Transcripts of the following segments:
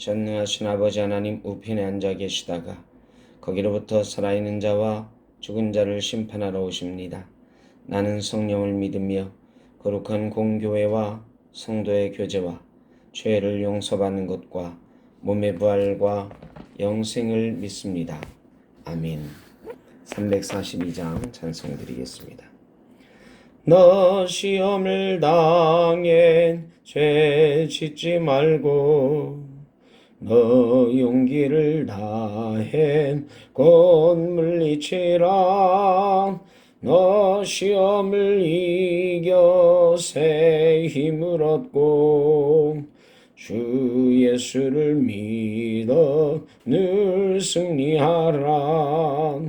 전능하신 아버지 하나님 우편에 앉아 계시다가 거기로부터 살아있는 자와 죽은 자를 심판하러 오십니다. 나는 성령을 믿으며 거룩한 공교회와 성도의 교제와 죄를 용서받는 것과 몸의 부활과 영생을 믿습니다. 아멘. 342장 찬송 드리겠습니다. 너 시험을 당엔 죄 짓지 말고 너 용기를 다해 곧 물리치라. 너 시험을 이겨 새 힘을 얻고 주 예수를 믿어 늘 승리하라.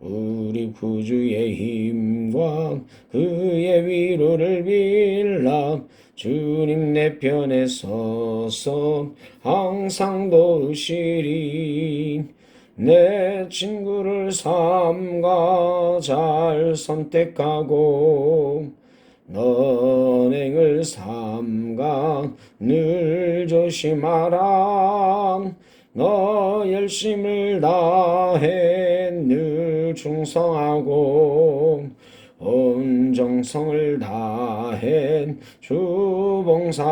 우리 구주의 힘과 그의 위로를 빌라 주님 내 편에 서서 항상 도우시리. 내 친구를 삼가 잘 선택하고 너행을 삼가 늘 조심하라. 너 열심을 다해 늘 충성하고 온 정성을 다해 주봉사라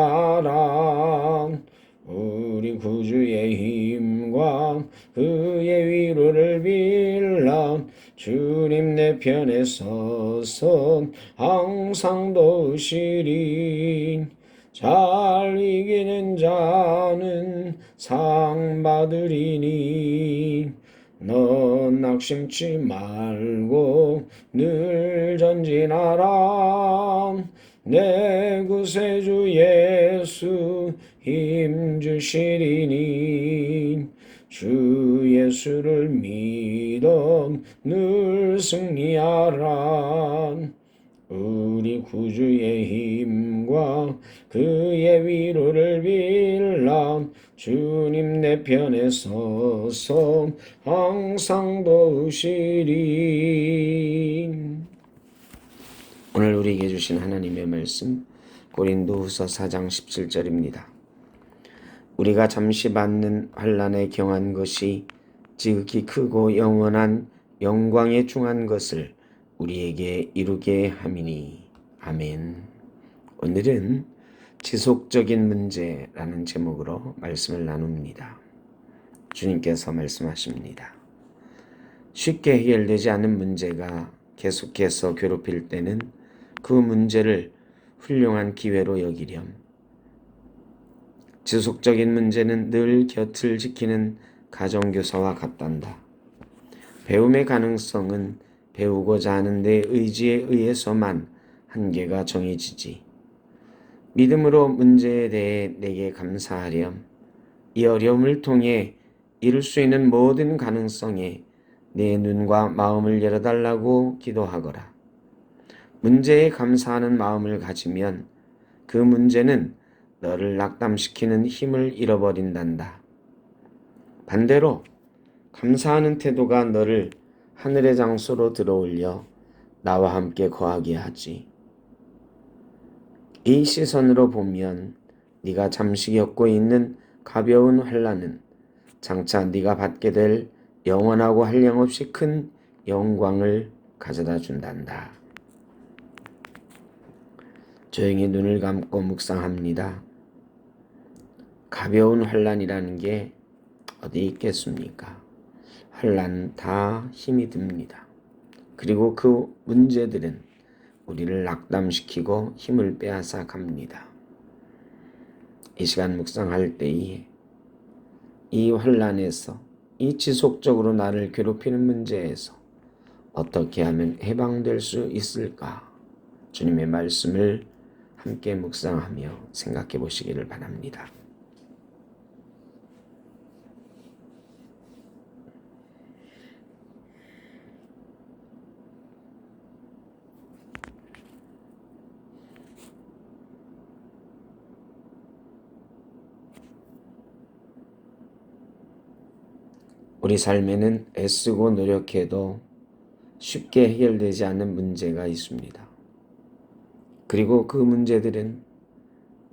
우리 구주의 힘과 그의 위로를 빌라 주님 내 편에 서서 항상 도우시리 잘 이기는 자는 상 받으리니 너 낙심치 말고 늘 전진하라. 내 구세주 예수 힘 주시리니. 주 예수를 믿어 늘 승리하라. 우리 구주의 힘과 그의 위로를 빌 라 주님 내 편에 서서 항상 도우시리 오늘 우리에게 주신 하나님의 말씀 고린도후서 4장 17절입니다. 우리가 잠시 받는 환란에 경한 것이 지극히 크고 영원한 영광에 중한 것을 우리에게 이루게 함이니 아멘. 오늘은 지속적인 문제라는 제목으로 말씀을 나눕니다. 주님께서 말씀하십니다. 쉽게 해결되지 않은 문제가 계속해서 괴롭힐 때는 그 문제를 훌륭한 기회로 여기렴. 지속적인 문제는 늘 곁을 지키는 가정교사와 같단다. 배움의 가능성은 배우고자 하는 내 의지에 의해서만 한계가 정해지지. 믿음으로 문제에 대해 내게 감사하렴. 이 어려움을 통해 이룰 수 있는 모든 가능성에 내 눈과 마음을 열어달라고 기도하거라. 문제에 감사하는 마음을 가지면 그 문제는 너를 낙담시키는 힘을 잃어버린단다. 반대로 감사하는 태도가 너를 하늘의 장소로 들어올려 나와 함께 거하게 하지. 이 시선으로 보면 네가 잠시 겪고 있는 가벼운 환란은 장차 네가 받게 될 영원하고 한량없이 큰 영광을 가져다 준단다. 조용히 눈을 감고 묵상합니다. 가벼운 환란이라는 게 어디 있겠습니까? 환란 다 힘이 듭니다. 그리고 그 문제들은 우리를 낙담시키고 힘을 빼앗아 갑니다. 이 시간 묵상할 때에 이 환란에서 이 지속적으로 나를 괴롭히는 문제에서 어떻게 하면 해방될 수 있을까? 주님의 말씀을 함께 묵상하며 생각해 보시기를 바랍니다. 우리 삶에는 애쓰고 노력해도 쉽게 해결되지 않는 문제가 있습니다. 그리고 그 문제들은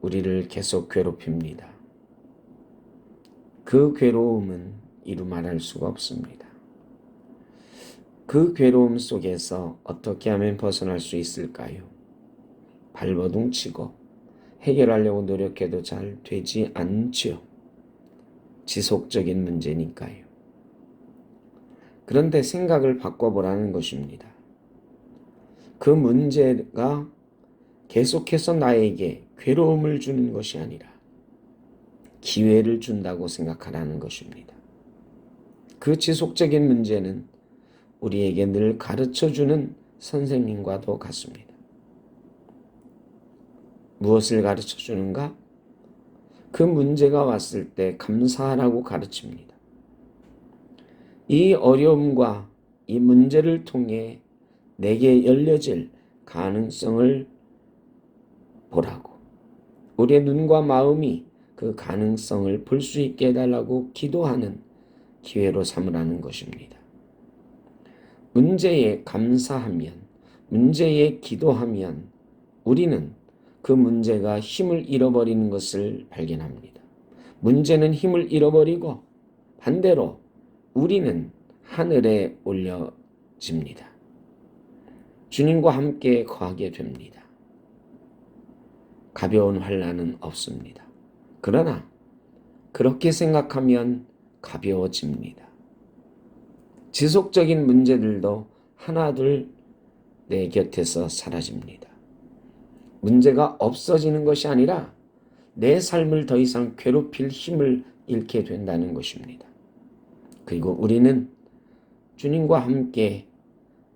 우리를 계속 괴롭힙니다. 그 괴로움은 이루 말할 수가 없습니다. 그 괴로움 속에서 어떻게 하면 벗어날 수 있을까요? 발버둥 치고 해결하려고 노력해도 잘 되지 않죠. 지속적인 문제니까요. 그런데 생각을 바꿔보라는 것입니다. 그 문제가 계속해서 나에게 괴로움을 주는 것이 아니라 기회를 준다고 생각하라는 것입니다. 그 지속적인 문제는 우리에게 늘 가르쳐 주는 선생님과도 같습니다. 무엇을 가르쳐 주는가? 그 문제가 왔을 때 감사하라고 가르칩니다. 이 어려움과 이 문제를 통해 내게 열려질 가능성을 보라고. 우리의 눈과 마음이 그 가능성을 볼 수 있게 해달라고 기도하는 기회로 삼으라는 것입니다. 문제에 감사하면, 문제에 기도하면 우리는 그 문제가 힘을 잃어버리는 것을 발견합니다. 문제는 힘을 잃어버리고 반대로 우리는 하늘에 올려집니다. 주님과 함께 거하게 됩니다. 가벼운 환란은 없습니다. 그러나 그렇게 생각하면 가벼워집니다. 지속적인 문제들도 하나둘 내 곁에서 사라집니다. 문제가 없어지는 것이 아니라 내 삶을 더 이상 괴롭힐 힘을 잃게 된다는 것입니다. 그리고 우리는 주님과 함께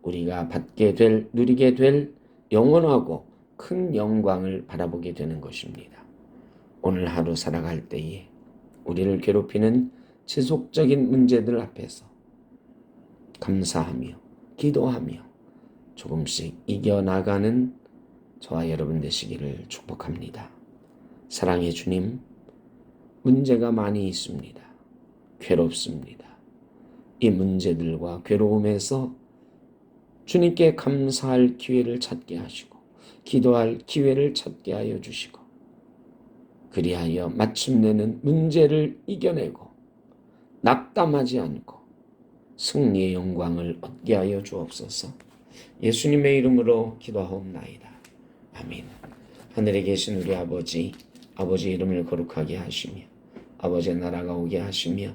우리가 받게 될, 누리게 될 영원하고 큰 영광을 바라보게 되는 것입니다. 오늘 하루 살아갈 때에 우리를 괴롭히는 지속적인 문제들 앞에서 감사하며 기도하며 조금씩 이겨나가는 저와 여러분 되시기를 축복합니다. 사랑의 주님, 문제가 많이 있습니다. 괴롭습니다. 이 문제들과 괴로움에서 주님께 감사할 기회를 찾게 하시고, 기도할 기회를 찾게 하여 주시고, 그리하여 마침내는 문제를 이겨내고, 낙담하지 않고, 승리의 영광을 얻게 하여 주옵소서. 예수님의 이름으로 기도하옵나이다. 아멘. 하늘에 계신 우리 아버지, 아버지 이름을 거룩하게 하시며, 아버지의 나라가 오게 하시며,